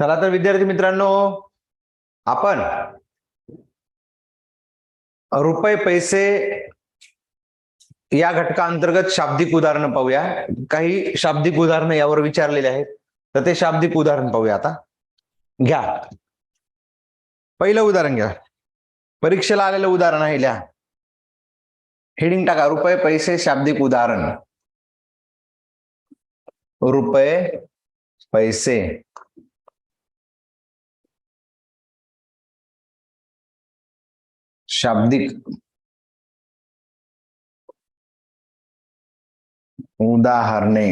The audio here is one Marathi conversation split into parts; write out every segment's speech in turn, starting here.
चला तर विद्यार्थी मित्रांनो आपण रुपये पैसे या घटकाअंतर्गत शाब्दिक उदाहरणं पाहूया. काही शाब्दिक उदाहरणं यावर विचारलेले आहेत तर ते शाब्दिक उदाहरण पाहूया आता. घ्या. पहिलं उदाहरण घ्या. परीक्षेला आलेलं उदाहरण आहे लिहा. हेडिंग टाका. रुपये पैसे शाब्दिक उदाहरण. रुपये पैसे. शाब्दिक. उदाहरणे.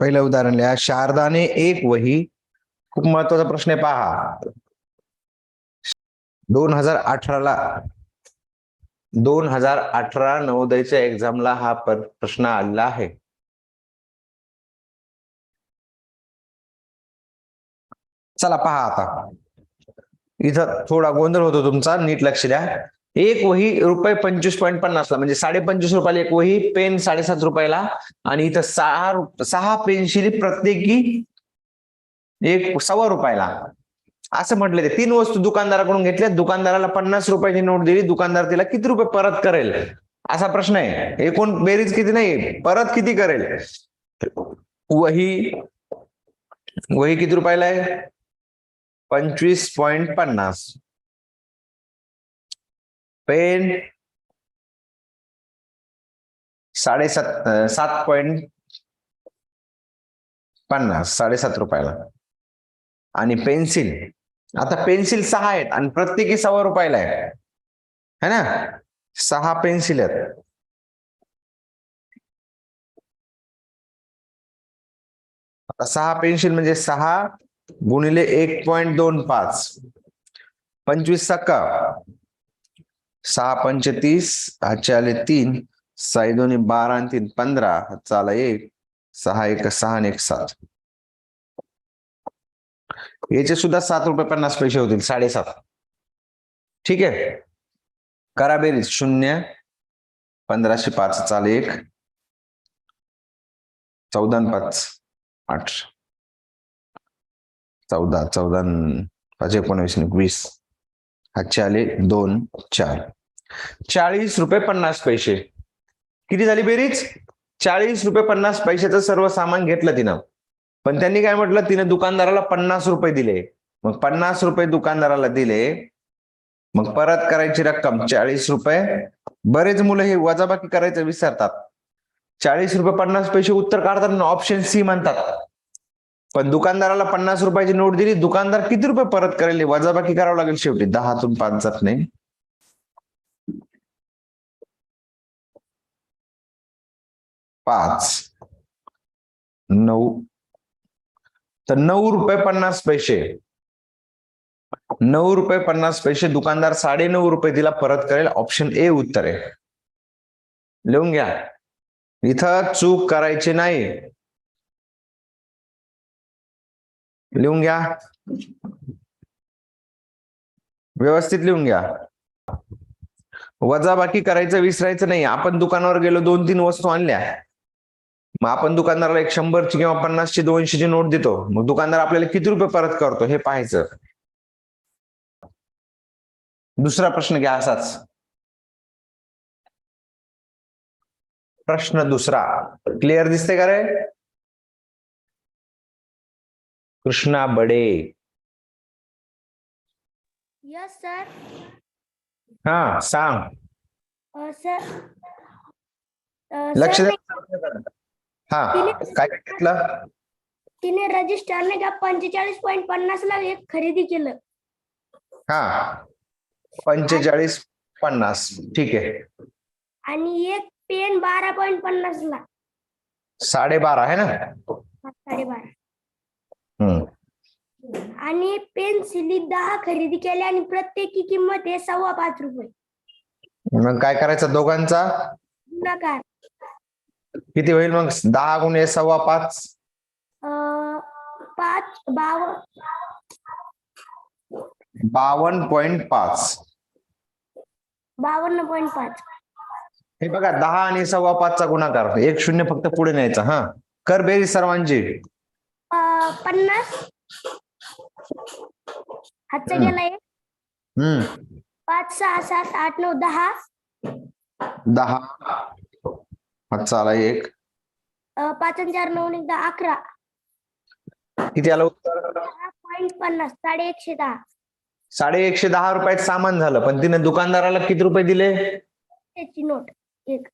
पहिलं उदाहरण लिहा. शारदाने एक वही. खूप महत्त्वाचा प्रश्न आहे पहा. दोन हजार अठराला दोन हजार अठरा नवोदयच्या एक्झामला हा प्रश्न आलेला आहे. चला पहा आता. इथं थोडा गोंधळ होतो तुमचा नीट लक्ष द्या. एक वही रुपये पंचवीस पॉईंट पन्नासला म्हणजे साडे पंचवीस रुपयाला एक वही पेन साडेसात रुपयाला. आणि इथं सहा सहा पेन्सिली प्रत्येकी एक सव्वा रुपयाला. असं म्हटलं ते. तीन वस्तू दुकानदाराकडून घेतल्या. दुकानदाराला पन्नास रुपयाची नोट दिली. दुकानदार तिला किती रुपये परत करेल? असा प्रश्न आहे. एकूण बेरीज किती नाही परत किती करेल? वही वही किती रुपयाला आहे? पंचवीस पॉइंट पन्नास. पेन साडेसात सात पॉइंट पन्नास साडेसात रुपयाला. आणि पेन्सिल आता पेन्सिल सहा आहेत आणि प्रत्येकी सव्वा रुपयाला आहे. है ना? सहा पेन्सिल आहेत. आता सहा पेन्सिल म्हणजे सहा गुणिले एक पॉइंट दोन पाच. पंचवीस सक्का सहा पंच तीस हातचे आले तीन. साई दोन्ही बारा आणि तीन पंधरा हातचा आला एक. सहा एक सहा आणि एक सात. याचे सुद्धा सात रुपये पन्नास पैसे होतील साडेसात. ठीक आहे? करा बेरीज. शून्य पंधराशे पाच चाल एक. चौदा पाच आठ. चौदा चौदा आणि पाच एकोणावीस वीस. हातचे आले दोन चार. चाळीस रुपये पन्नास पैसे. किती झाली बेरीज? चाळीस रुपये पन्नास पैशाचं सर्व सामान घेतलं तिनं. पण त्यांनी काय म्हटलं? तिने दुकानदाराला पन्नास रुपये दिले. मग पन्नास रुपये दुकानदाराला दिले. मग परत करायची रक्कम चाळीस रुपये. बरेच मुलं हे वजाबाकी करायचं विसरतात. चाळीस रुपये पन्नास पैसे उत्तर काढतात ऑप्शन सी म्हणतात. पण दुकानदाराला पन्नास रुपयाची नोट दिली दुकानदार किती रुपये परत करेल? वजाबाकी करावं लागेल शेवटी. दहातून पाच जात नाही. पाच. नऊ. तर नऊ रुपये पन्नास पैसे. नऊ रुपये पन्नास पैसे. दुकानदार साडे नऊ रुपये तिला परत करेल. ऑप्शन ए उत्तर. आहे लिहून घ्या. इथं चूक करायची नाही. लिहून घ्या. व्यवस्थित लिहून घ्या. वजाबाकी करायचं विसरायचं नाही. आपण दुकानावर गेलो दोन तीन वस्तू आणल्या. मग आपण दुकानदाराला एक शंभरची किंवा पन्नासची दोनशेची नोट देतो. मग दुकानदार आपल्याला किती रुपये परत करतो हे पाहायचं. दुसरा प्रश्न घ्या असाच. प्रश्न दुसरा. क्लिअर दिसते का रे? कृष्णा बडे. यस सर हा सांग. अ, सर अ, लक्ष सर, द्या हा काय काय घेतलं? तिने रजिस्टरने का पंचेचाळीस पॉईंट पन्नास ला एक खरेदी केलं. हा पंचेचाळीस पन्नास. ठीक आहे. आणि एक पेन बारा पॉईंट पन्नास ला. साडेबारा आहे ना? साडेबारा. हम्म आणि पेन्सिली दहा खरेदी केल्या आणि प्रत्येकी किंमत आहे सव्वा पाच रुपये. मग काय करायचं दोघांचा? गुणाकार किती होईल मग? दहा गुणे सव्वा पाच? अ, पाच बाव बावन्न पॉइंट पाच. बावन्न पॉईंट पाच. हे बघा दहा आणि सव्वा पाचचा गुणाकार. एक शून्य फक्त पुढे न्यायचा हा. कर बेरीज सर्वांची. पन्नास. हातचा. गेला एक. हम्म. पाच सहा सात आठ नऊ दहा. दहा. हातचा आला एक. अं, पाच आणि चार नऊ आणि एक दहा अकरा. किती आलं उत्तर? दहा पॉईंट पन्नास साडे एकशे दहा. साडे एकशे दहा रुपयात सामान झालं पण तिने दुकानदाराला किती रुपये दिले? त्याची नोट एक.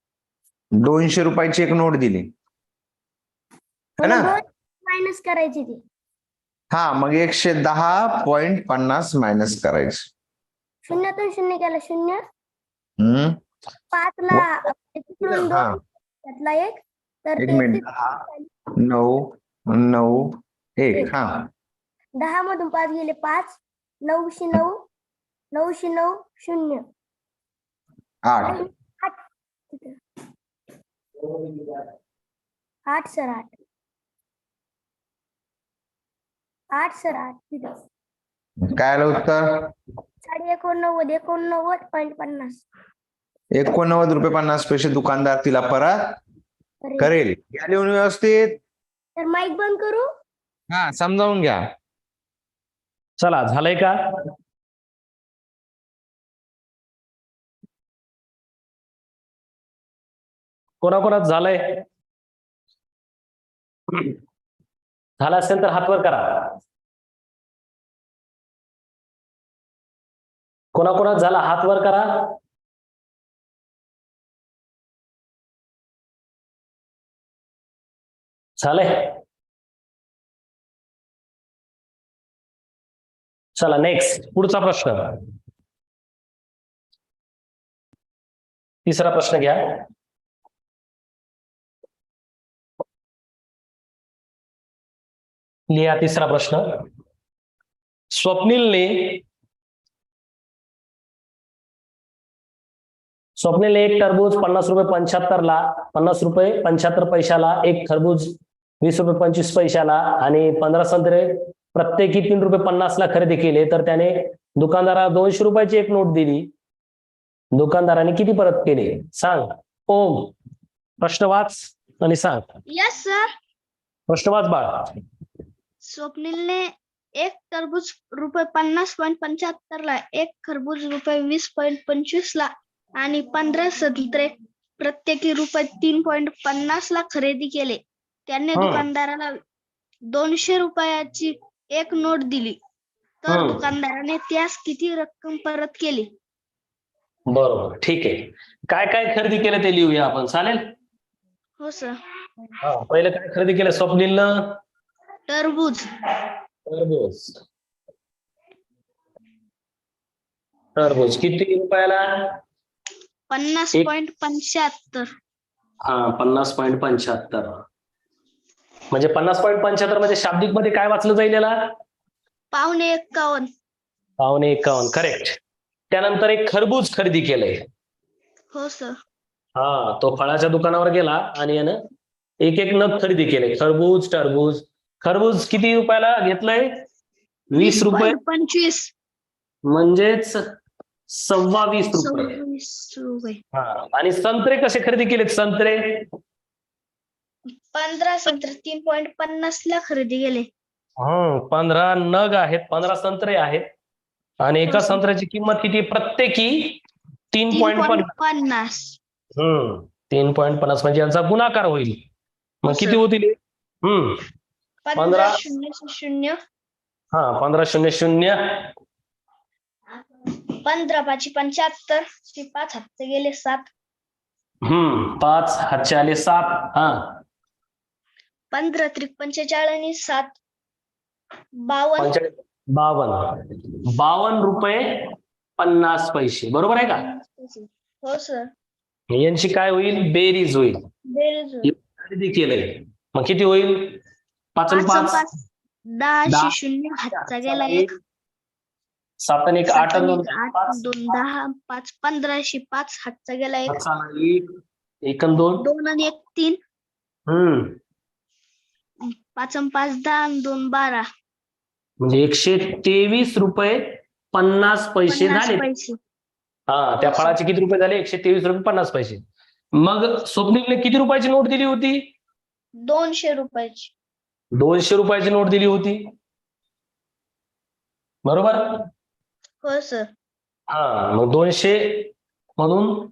दोनशे रुपयाची एक नोट दिली. है ना? मायनस करायची ती. हा मग एकशे दहा पॉइंट पन्नास मायनस करायचे. शून्यातून शून्य केला शून्य. हम्म. पाच ला तिकडून हा. दोन त्यातला एक. तर एक ते मिनिट. दहा नऊ नऊ एक. हा. दहा मधून पाच गेले पाच. नऊशे नऊ नऊशे नऊ शून्य. आठ. आठ सर आठ. आठ सर आठ तिथं काय आलं उत्तर? साडे एकोणनव्वद एकोणनव्वद पॉईंट पन्नास. एकोणनव्वद रुपये पन्नास पैसे दुकानदार तिला परत अरे, करेल. घ्या लिहून व्यवस्थित. तर माईक बंद करू? हा समजावून घ्या. चला झालंय का? कोणाकोणात झालंय. झालं असेल तर हात वर करा. कोणाकोणात झाला हात वर करा. झालंय. चला नेक्स्ट पुढचा प्रश्न. तिसरा प्रश्न घ्या. लिहा तिसरा प्रश्न. स्वप्नीलने स्वप्नीलने एक टरबूज पन्नास रुपये पंच्याहत्तरला पन्नास रुपये पंच्याहत्तर पैशाला एक खरबूज वीस रुपये पंचवीस पैशाला आणि पंधरा संत्रे प्रत्येकी तीन रुपये पन्नासला खरेदी केले तर त्याने दुकानदाराला दोनशे रुपयाची एक नोट दिली. दुकानदाराने किती परत केले? सांग. ओम. प्रश्न वाच आणि सांग. यस सर प्रश्न वाच बाळ. स्वप्नीलने एक टरबूज रुपये पन्नास पॉईंट पंच्याहत्तर ला एक खरबूज रुपये वीस पॉईंट पंचवीस ला आणि पंधरा संत्रे प्रत्येकी रुपये तीन पॉईंट पन्नास ला खरेदी केले. त्याने हं. दुकानदाराला दोनशे रुपयाची एक नोट दिली. तर हं. दुकानदाराने त्यास किती रक्कम परत केली? बरोबर ठीक आहे. काय काय खरेदी केलं ते लिहूया आपण चालेल? हो सर हा, पहिलं काय खरेदी केलं स्वप्नीलनं? टरबूज. टरबूज. टरबूज. किती रुपयाला? पन्नास एक- पॉईंट पंच्याहत्तर. हा पन्नास पॉईंट पंच्याहत्तर. म्हणजे पन्नास पॉईंट पंच्याहत्तर म्हणजे शाब्दिकमध्ये काय वाचलं जाईल याला? पावणे एक्कावन्न. पावणे एकावन्न करेक्ट त्यानंतर एक खरबूज खरेदी केलंय. हो सर हा तो फळाच्या दुकानावर गेला आणि यानं एक एक नग खरेदी केले. खरबूज टरबूज खरबूज किती रुपयाला घेतलंय? वीस रुपये. पंचवीस. म्हणजेच सव्वा वीस रुपये. हा. आणि संत्रे कसे खरेदी केलेत संत्रे? पंधरा संत्र तीन पॉईंट पन्नास ला खरेदी केले. हं, पंधरा नग आहेत पंधरा संत्रे आहेत. आणि एका. संत्र्याची किंमत किती प्रत्येकी तीन पॉईंट पन्नास. हम्म. तीन पॉईंट पन्नास. म्हणजे यांचा गुणाकार होईल. मग किती. होतील? हम्म. पंधरा. शून्य शून्य. हा पंधरा शून्य शून्य. पंधरा पाचशे पंच्याहत्तर चे पाच हप्ते गेले सात. हम्म पाच हातचे आले सात हा. पंधरा त्रिक पंचेचाळीस सात बावन्न बावन्न बावन्न रुपये पन्नास पैसे बरोबर आहे का? हो सर यांची काय होईल? बेरीज होईल. बेरीज होईल. खरेदी केलंय. मग किती होईल? पाच पाच. दहा. शून्य हातचा गेला एक. सात आणि एक आठ दोन. दहा पाच पंधराशे पाच हातचा गेला एक. एक दोन. दोन आणि एक तीन. हम्म. पाच पाच दहा दोन बारा. म्हणजे एकशे तेवीस रुपये पन्नास पैसे झाले. हा त्या फळाचे किती रुपये झाले? एकशे तेवीस रुपये पन्नास पैसे. मग स्वप्नीलने किती रुपयाची नोट दिली होती? दोनशे रुपयाची. दोनशे रुपयाची नोट दिली होती. बरोबर? हो सर हा मग दोनशे मधून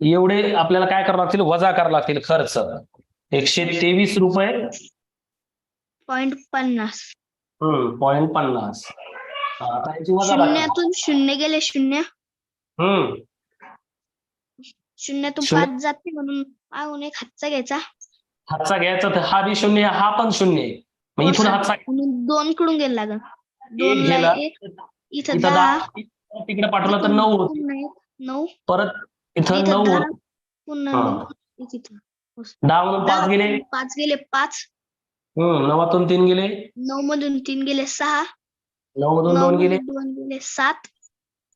एवढे आपल्याला काय करावं लागतील? वजा करावं लागतील खर्च. एकशे तेवीस रुपये. पॉइंट पन्नास. हम्म पॉईंट पन्नास. शून्यातून शून्य गेले शून्य? हम्म. शून्यातून शून्य- पाच जाते म्हणून एक हातचा घ्यायचा. हातचा घ्यायचा तर हा बी शून्य हा पण शून्य. आहे. मग हो, इथून. हातचा म्हणून दोन कडून गेला लागल. दोन एक गेला एक इथं इथं दहा. दहा. तिकडे पाठवला तर नऊ होत पुन्हा एक, नऊ. परत इथं इथं नऊ दहा. होत पुन्हा हा. नऊ, एक इथं. दहा मधून दहा पाच गेले. मधून पाच गेले पाच. हम्म नवातून तीन गेले. नऊ मधून तीन गेले सहा. नऊ मधून नऊ दोन गेले. मधून दोन गेले सात.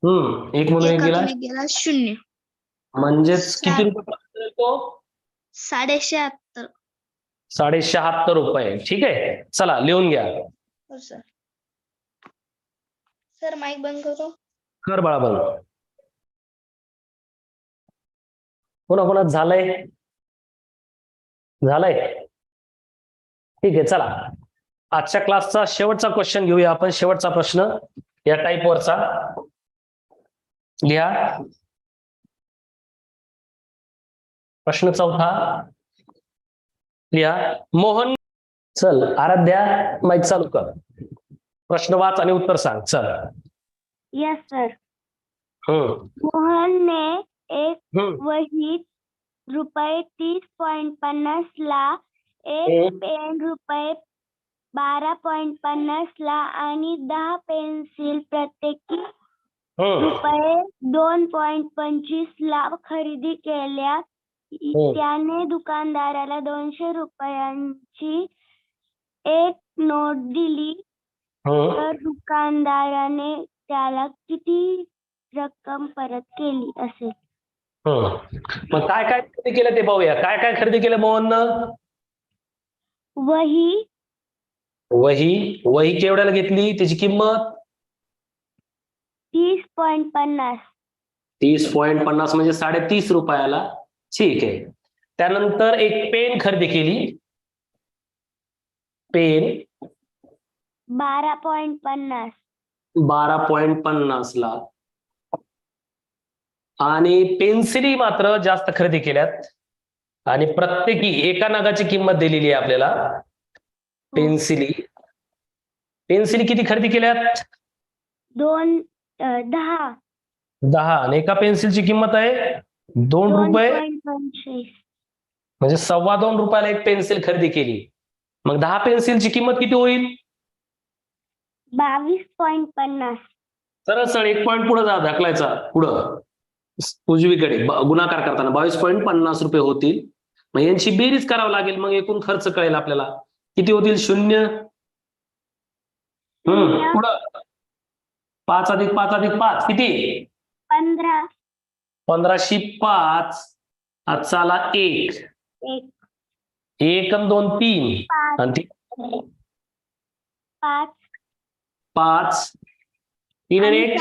हम्म एक मधून एक गेला. एकातून एक गेला शून्य. म्हणजेच सात. किती रुपये पर्यंत येतो? साडे शहात्तर साडे शहात्तर रुपये. ठीक आहे? चला लिहून घ्या. हो सर सर माईक बंद करू? कर बाळा बंद. कोणा कोणाच झालंय? झालंय? ठीक आहे चला. आजच्या क्लासचा शेवटचा क्वेश्चन घेऊया आपण. शेवटचा प्रश्न या टाईपवरचा लिहा. प्रश्न चौथा. लिहा. मोहन चल. आराध्या माईक चालू कर. प्रश्न वाच आणि उत्तर सांग. चल. यस सर मोहनने एक वहीत रुपये तीस पॉइंट पन्नास ला. एक पेन रुपये बारा पॉइंट पन्नास ला आणि दहा पेन्सिल प्रत्येकी रुपये दोन पॉइंट पंचवीस ला खरेदी केल्या. त्याने दुकानदाराला दोनशे रुपयांची एक नोट दिली. हम्म तर दुकानदाराने त्याला किती रक्कम परत केली असेल? हम्म. मग काय काय खरेदी केलं ते पाहूया. काय काय खरेदी केलं मोहननं? वही. वही. वही केवढ्याला घेतली? त्याची किंमत? तीस पॉइंट पन्नास. तीस पॉईंट पन्नास म्हणजे साडेतीस रुपयाला. ठीक आहे. त्यानंतर एक पेन खरेदी केली. पेन. बारा पॉइंट पन्नास. बारा पॉईंट पन्नास ला. आणि पेन्सिली मात्र जास्त खरेदी केल्यात. आणि प्रत्येकी एका नगाची किंमत दिलेली आहे आपल्याला. पेन्सिली. पेन्सिली किती खरेदी केल्यात? दोन दहा. दहा. आणि एका पेन्सिलची किंमत आहे? दोन रुपये म्हणजे सव्वा दोन रुपयाला एक पेन्सिल खरेदी केली. मग दहा पेन्सिलची किंमत किती होईल? बावीस पॉइंट पन्नास. सरळ सरळ एक पॉईंट पुढे जा ढकलायचा. पुढं. उजवीकडे गुणाकार करताना. बावीस पॉईंट पन्नास रुपये होतील. मग यांची बेरीज करावं लागेल. मग एकूण खर्च कळेल आपल्याला. किती होतील? शून्य. हम्म शून्य. पुढं. पाच अधिक पाच अधिक पाच किती? पंधरा. पंधराशे पाच आला एक. एक. आणि दोन तीन. पाच. आणि पाच. पाच. तीन आणि एक.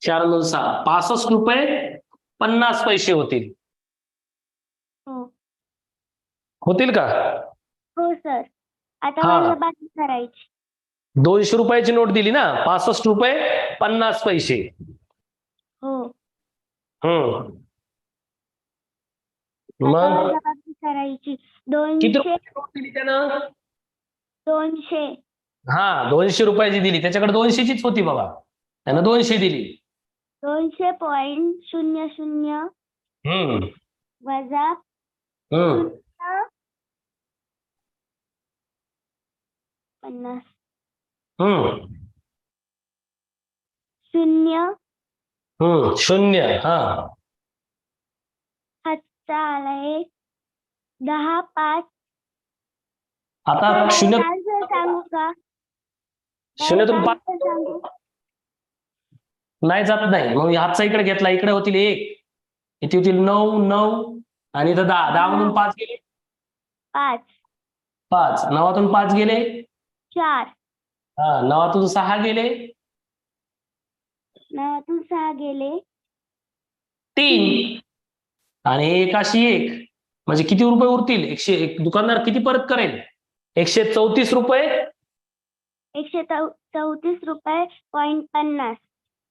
चार दोन सहा. पासष्ट रुपये पन्नास पैसे होतील. हो. होतील का? हो सर. आता करायची. दोनशे रुपयाची नोट दिली ना? पासष्ट रुपये पन्नास पैसे. हो. हम्म आता मग? करायची. किती दोनशे रुपयाची नोट दिली त्यानं? दोनशे. हा दोनशे रुपयाची दिली. त्याच्याकडे दोनशेचीच होती बाबा. त्यानं दोनशे दिली. दोनशे पॉइंट शून्य शून्य हम्म. वजा हम्म. पन्नास. हम्म. शून्य हम्म शून्य हा. दहा पाच. आता शून्य Answer सांगू का? शून्यातून पाच सांगू? नाही जात नाही. मग हातचा इकडे घेतला इकडे होतील एक. इथे होतील नऊ नऊ आणि इथं दहा. दहा मधून पाच गेले. पाच. पाच. नवातून पाच गेले. चार. हा नवातून सहा गेले. नवातून सहा गेले. तीन. आणि एकाशी एक. म्हणजे किती रुपये उरतील? एकशे एक दुकानदार किती परत करेल? एकशे चौतीस रुपये? एकशे चौतीस रुपये पॉइंट पन्नास.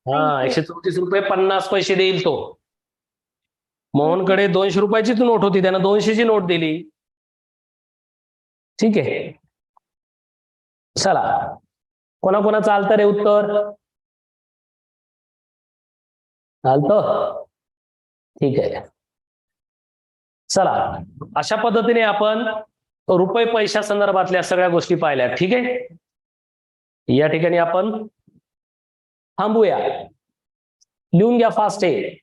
हा एकशे चौतीस रुपये पन्नास पैसे देईल तो. मोहनकडे दोनशे रुपयाचीच नोट होती. त्यानं दोनशेची नोट दिली. ठीक आहे. चला. कोणाकोणा चालतं रे उत्तर? चालतं? ठीक आहे. चला अशा पद्धतीने आपण रुपये पैशा संदर्भातल्या सगळ्या गोष्टी पाहिल्या ठीक आहे? या ठिकाणी आपण थांबूया. लिहून घ्या फास्ट आहे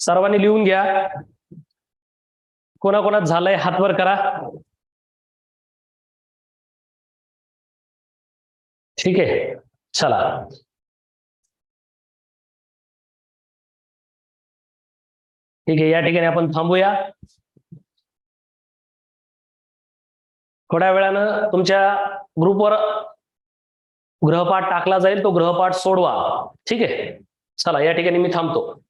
सर्वांनी लिहून घ्या. कोणाकोणात झालंय हातवर करा. ठीक आहे चला। ठीक आहे या ठिकाणी आपण थांबूया. थोड्या वेळानं तुमच्या ग्रुपवर गृहपाठ टाकला जाईल तो गृहपाठ सोडवा. ठीक आहे चला या ठिकाणी मी थांबतो.